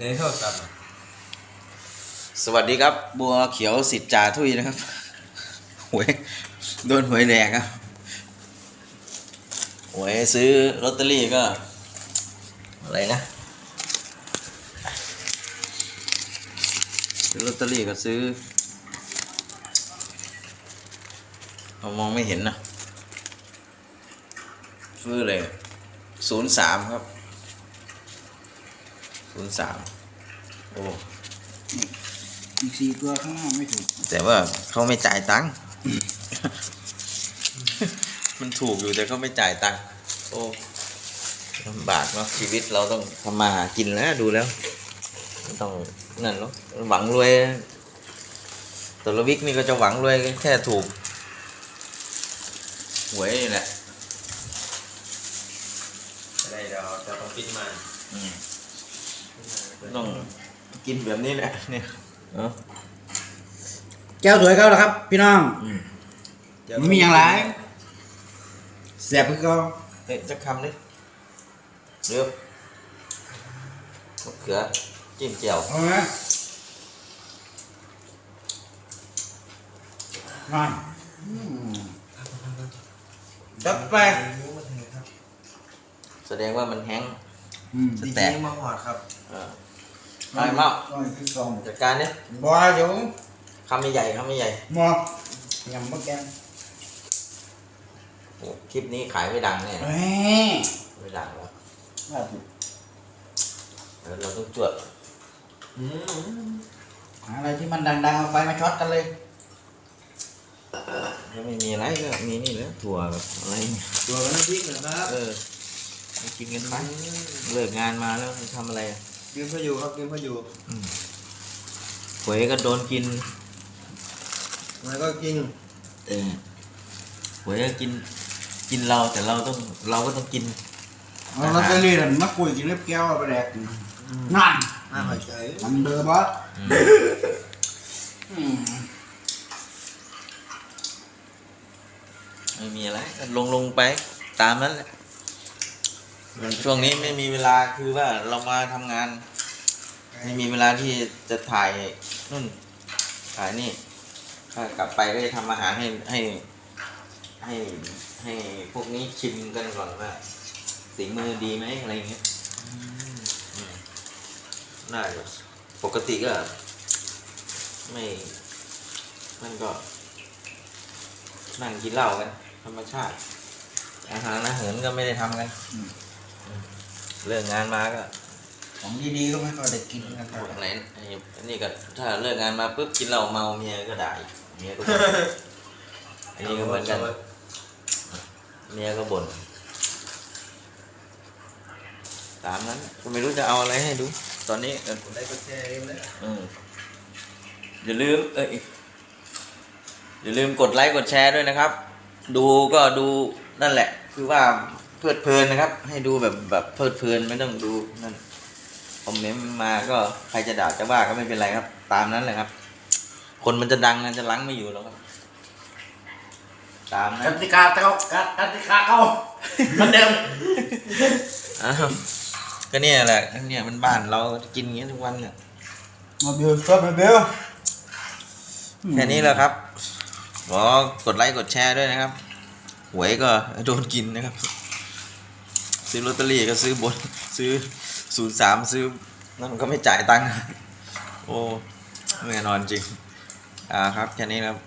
ในโทรศัพท์สวัสดีครับ บัวเขียวสิทธิ์จ่าทุยนะครับ หวยโดนหวยแดกครับหวยซื้อลอตเตอรี่ก็ อะไรนะซื้อลอตเตอรี่ก็ซื้อเรามองไม่เห็นนะซื้อเลยศูนย์สามครับ ศูนย์สามโอ้อีกสี่ตัวข้างหน้าไม่ถูก แต่ว่าเขาไม่จ่ายตังค์ มันถูกอยู่แต่เขาไม่จ่ายตังค์ โอ้ลำบากเนาะชีวิตเราต้องทำมาหากินแล้วดูแล้วไม่ต้องนั่นหรอกหวังรวยตัวละวิกนี่ก็จะหวังรวยแค่ถูกหวยนี่แหละอะไรเดี๋ยวจะต้องปิดมา อืม ต้องกินแบบนี้แหละเนี่ยเนาะแก้วสวยเขาแล้วครับ พี่น้องอืมไม่มีอย่างไรแสบคือเขาเฮ้ยจะคำดิเร็วมะเขือจิ้มเจียวเอาไหมนั่นอืมจัดไปแสดงว่ามันแห้ง อืมสดีแตเจกมาหอดครับ เออ ไปเมาร้อยคือสองจัดการเนี่ยบัวเดี๋ยวคำไม่ใหญ่คำไม่ใหญ่หมอกยำมะแกงโอ้คลิปนี้ขายไม่ดังแน่เฮ้ยไม่ดังแล้วน่าถูกเดี๋ยวเราต้องจวดอืมหาอะไรที่มันดังๆเอาไปมาช็อตกันเลยถ้าไม่มีอะไรก็มีนี่แหละถั่วแบบอะไรเนี่ยตัวกันน้ำพริกนะครับเออไปกินกันไปเลิกงานมาแล้วทำอะไรอะ กินพออยู่ครับกินพออยู่อืมหวยก็โดนกินแล้วก็กินเออหวยก็กิน กินเราแต่เราต้องเราก็ต้องกินเอาลอตเตอรี่นั่นมาคุยกินเล็บแก้วเอาไปแดกนั่นน่าหอยใจมันเบอร์บอสอืมอืมไม่มีอะไรก็ลงลงไปตามนั้นแหละ ช่วงนี้ไม่มีเวลาคือว่าเรามาทำงาน ไม่มีเวลาที่จะถ่ายนู่นถ่ายนี่ถ้ากลับไปก็จะทำอาหารให้ให้ให้ให้พวกนี้ชิมกันก่อนว่าสีมือดีไหมอะไรเงี้ยน่าจะปกติก็ไม่มันก็ นั่งกินเหล้ากัน ธรรมชาติ อาหารอาหารก็ไม่ได้ทำกัน เลิกงานมาก็ของดีๆก็ไม่ค่อยได้กินกันเท่าไหร่ไหนไอ้อันนี่ก็ถ้าเลิกงานมาปุ๊บกินเหล้าเมาเมียก็ด่าอีกเมียก็บ่นอันนี้ก็เหมือนกันเมียก็บ่นตามนั้นก็ไม่รู้จะเอาอะไรให้ดู ตอนนี้เออได้ก็แชร์เองเลยอืมอย่าลืม เอ้ยอย่าลืมกดไลค์กดแชร์ด้วยนะครับ ดูก็ดูนั่นแหละ คือว่า เพลิดเพลินนะครับ ให้ดูแบบแบบเพลิดเพลินไม่ต้องดูนั่นคอมเมนต์มาก็ใครจะด่าจะว่าก็ไม่เป็นไรครับ ตามนั้นแหละครับ คนมันจะดังมันจะลังไม่อยู่แล้วครับ ตามกนั้นติกาเก่ากติกาเก่าเหมือนเดิมอ้าวก็เนี่ยแหละเนี่ยมันบ้านเรากินอย่างเงี้ยทุกวันเนี่ยมาเบลชอบมาเบลแค่นี้แหละครับขอกดไลค์กดแชร์ด้วยนะครับหวยก็โดนกินนะครับ ซื้อลอตเตอรี่ก็ซื้อบนซื้อศูนย์สามซื้อนั่นก็ไม่จ่ายตังค์โอ้แน่นอนจริง อ่าครับ แค่นี้นะครับ